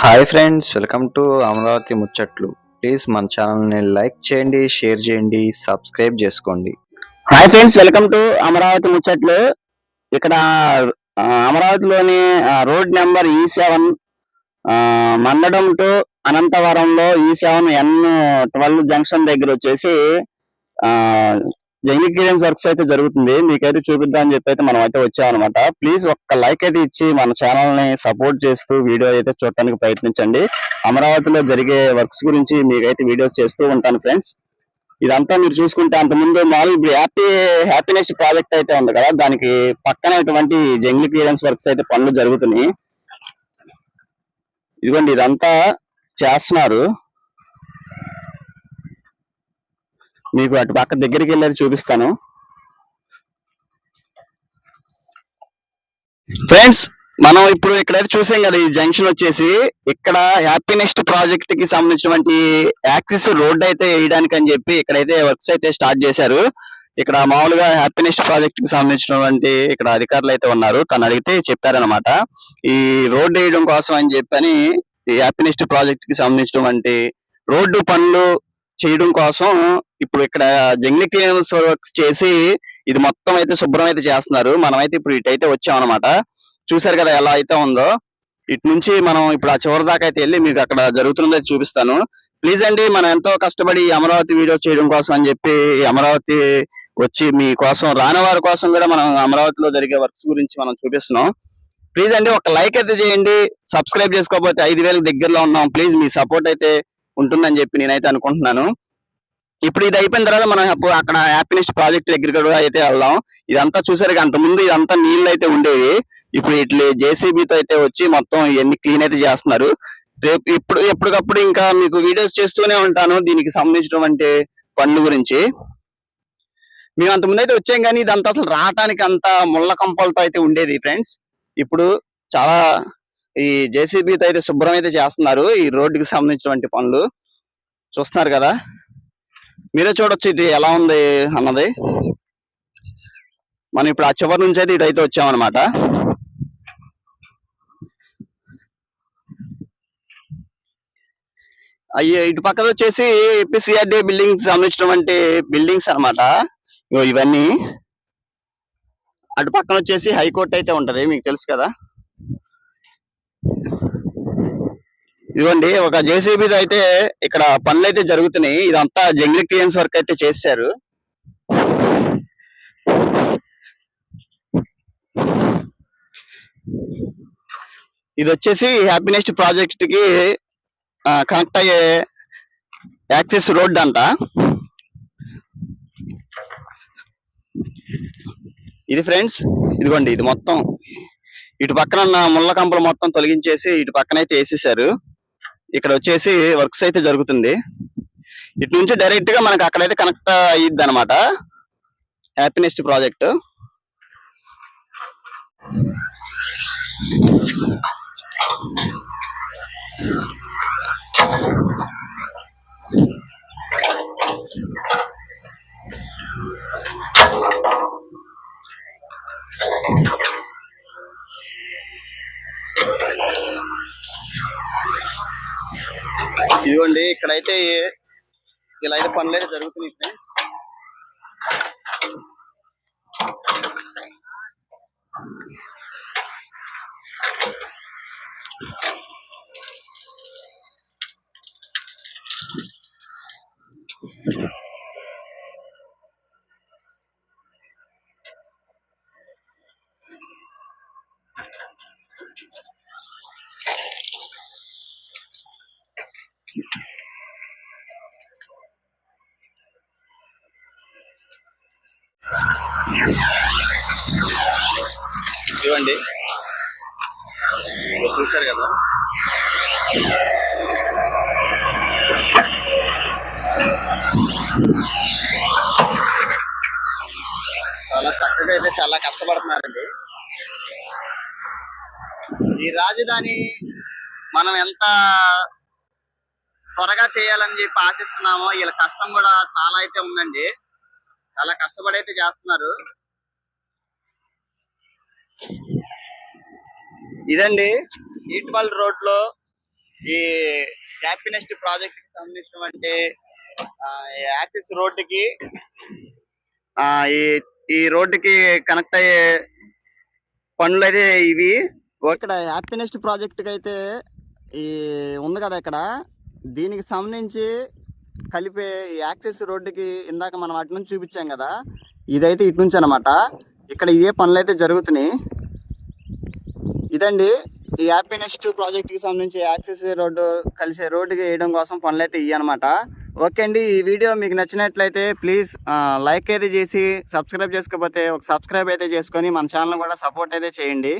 Hi friends welcome to Amaravati ముచ్చట్లు. Please మన ఛానల్ని లైక్ చేయండి షేర్ చేయండి సబ్స్క్రైబ్ చేసుకోండి. Hi friends welcome to Amaravati ముచ్చట్లు. ఇక్కడ అమరావతిలోని road number E seven Mandadam to అనంతవరంలో E seven N twelve junction దగ్గర వచ్చేసి ఆ జైనిక్ క్లియరెన్స్ వర్క్స్ అయితే జరుగుతుంది. మీకైతే చూపిద్దామని చెప్పి అయితే మనం అయితే వచ్చామన్నమాట. ప్లీజ్ ఒక్క లైక్ అయితే ఇచ్చి మన ఛానల్ని సపోర్ట్ చేస్తూ వీడియో అయితే చూడటానికి ప్రయత్నించండి. అమరావతిలో జరిగే వర్క్స్ గురించి మీకైతే వీడియోస్ చేస్తూ ఉంటాను ఫ్రెండ్స్ ఇదంతా మీరు చూసుకుంటే అంత ముందు మామూలు ఇప్పుడు హ్యాపీ హ్యాపీనెస్ ప్రాజెక్ట్ అయితే ఉంది కదా. దానికి పక్కన ఇటువంటి జంగ్లీ క్లియరెన్స్ వర్క్స్ అయితే పనులు జరుగుతున్నాయి. ఇదిగోండి ఇదంతా చేస్తున్నారు. మీకు అటు పక్క దగ్గరికి వెళ్ళారు చూపిస్తాను. ఫ్రెండ్స్ మనం ఇప్పుడు ఇక్కడైతే చూసాం కదా ఈ జంక్షన్ వచ్చేసి ఇక్కడ హ్యాపీనెస్ట్ ప్రాజెక్ట్కి సంబంధించినటువంటి యాక్సిస్ రోడ్ అయితే వేయడానికి అని చెప్పి ఇక్కడైతే వర్క్స్ అయితే స్టార్ట్ చేశారు. ఇక్కడ మామూలుగా హ్యాపీనెస్ట్ ప్రాజెక్ట్కి సంబంధించినటువంటి ఇక్కడ అధికారులు అయితే ఉన్నారు. తను అడిగితే చెప్పారనమాట ఈ రోడ్ వేయడం కోసం అని చెప్పని ఈ హ్యాపీనెస్ట్ ప్రాజెక్ట్కి సంబంధించినటువంటి రోడ్డు పనులు చేయడం కోసం ఇప్పుడు ఇక్కడ జంగ్లీ క్లియరెన్స్ వర్క్స్ చేసి ఇది మొత్తం అయితే శుభ్రం అయితే చేస్తున్నారు. మనం అయితే ఇప్పుడు ఇటైతే వచ్చాం అనమాట చూసారు కదా ఎలా అయితే ఉందో. ఇటు నుంచి మనం ఇప్పుడు ఆ చివరి దాకా అయితే వెళ్ళి మీకు అక్కడ జరుగుతున్నది చూపిస్తాను. ప్లీజ్ అండి మనం ఎంతో కష్టపడి అమరావతి వీడియోస్ చేయడం కోసం అని చెప్పి అమరావతి వచ్చి మీ కోసం రాని వారి కోసం కూడా మనం అమరావతిలో జరిగే వర్క్స్ గురించి మనం చూపిస్తున్నాం. ప్లీజ్ అండి ఒక లైక్ అయితే చేయండి. సబ్స్క్రైబ్ చేసుకోకపోతే ఐదు వేలకు దగ్గరలో ఉన్నాం. ప్లీజ్ మీ సపోర్ట్ అయితే ఉంటుందని చెప్పి నేనైతే అనుకుంటున్నాను. ఇప్పుడు ఇది అయిపోయిన తర్వాత మనం అక్కడ హ్యాపీనెస్ ప్రాజెక్ట్ దగ్గరికి కూడా అయితే వెళ్దాం. ఇదంతా చూసారు అంత ముందు ఇదంతా నీళ్ళు అయితే ఉండేవి. ఇప్పుడు ఇట్లా జేసీబీతో అయితే వచ్చి మొత్తం ఇవన్నీ క్లీన్ అయితే చేస్తున్నారు. రేపు ఇప్పుడు ఎప్పటికప్పుడు ఇంకా మీకు వీడియోస్ చేస్తూనే ఉంటాను. దీనికి సంబంధించినటువంటి పనుల గురించి. మేము అంత ముందు అయితే వచ్చాం కానీ ఇదంతా అసలు రావటానికి అంత ముళ్ళ కంపలతో అయితే ఉండేది ఫ్రెండ్స్ ఇప్పుడు చాలా ఈ జేసీబీతో అయితే శుభ్రం అయితే చేస్తున్నారు. ఈ రోడ్డుకి సంబంధించినటువంటి పనులు. చూస్తున్నారు కదా. మీరే చూడొచ్చు ఇది ఎలా ఉంది అన్నది. మనం ఇప్పుడు ఆ చివరి నుంచి అయితే ఇటు అయితే వచ్చామన్నమాట. అయ్యే ఇటు పక్కన వచ్చేసి ఏపీసీఆర్డీ బిల్డింగ్ సంబంధించినటువంటి బిల్డింగ్స్ అన్నమాట. ఇవన్నీ. అటు పక్కన వచ్చేసి హైకోర్టు అయితే ఉంటది మీకు తెలుసు కదా. ఇదిగోండి ఒక జేసీబీతో అయితే ఇక్కడ పనులు అయితే జరుగుతున్నాయి. ఇదంతా జంగిల్ క్లియన్స్ వర్క్ అయితే చేశారు. ఇది వచ్చేసి హ్యాపీనెస్ట్ ప్రాజెక్ట్కి కనెక్ట్ అయ్యే యాక్సెస్ రోడ్ అంట. ఇది ఫ్రెండ్స్ ఇదిగోండి ఇది మొత్తం. ఇటు పక్కన ఉన్న ముళ్ళ కంపలు మొత్తం తొలగించేసి ఇటు పక్కన అయితే వేసేసారు ఇక్కడ వచ్చేసి వర్క్స్ అయితే జరుగుతుంది. ఇటు నుంచి డైరెక్ట్గా మనకు అక్కడైతే కనెక్ట్ అయ్యిద్ది అనమాట హ్యాపీనెస్ట్ ప్రాజెక్ట్ ఇవ్వండి ఇక్కడైతే ఇలా అయితే పనులు అయితే జరుగుతున్నాయి ఫ్రెండ్స్ Thank you. ఇవ్వండి. చూశారు కదా. చాలా చక్కగా అయితే చాలా కష్టపడుతున్నారండి. ఈ రాజధాని మనం ఎంత త్వరగా చేయాలని చెప్పి ఆశిస్తున్నామో వీళ్ళ కష్టం కూడా చాలా అయితే ఉందండి. చాలా కష్టపడి అయితే చేస్తున్నారు. ఇదండి ఈట్వల్ రోడ్లో ఈ హ్యాపీనెస్ట్ ప్రాజెక్ట్కి సంబంధించినటువంటి ఆ, యాక్సిస్ రోడ్డుకి ఆ, ఈ ఈ రోడ్డుకి కనెక్ట్ అయ్యే పనులు అయితే ఇవి. ఇక్కడ హ్యాపీనెస్ట్ ప్రాజెక్ట్కి అయితే ఈ ఉంది కదా ఇక్కడ. దీనికి సంబంధించి కలిపే ఈ యాక్సెస్ రోడ్డుకి ఇందాక మనం అటు నుంచి చూపించాం కదా ఇదైతే ఇటు నుంచి అనమాట ఇక్కడ ఇదే పనులు అయితే జరుగుతున్నాయి. ఇదండి ఈ హ్యాపీనెస్ట్ ప్రాజెక్ట్కి సంబంధించి యాక్సెస్ రోడ్డు కలిసే రోడ్డుకి వేయడం కోసం పనులు అయితే ఇవి అనమాట ఓకే అండి ఈ వీడియో మీకు నచ్చినట్లయితే ప్లీజ్ లైక్ అయితే చేసి సబ్స్క్రైబ్ చేసుకోకపోతే ఒక సబ్స్క్రైబ్ అయితే చేసుకొని మన ఛానల్ కూడా సపోర్ట్ అయితే చేయండి.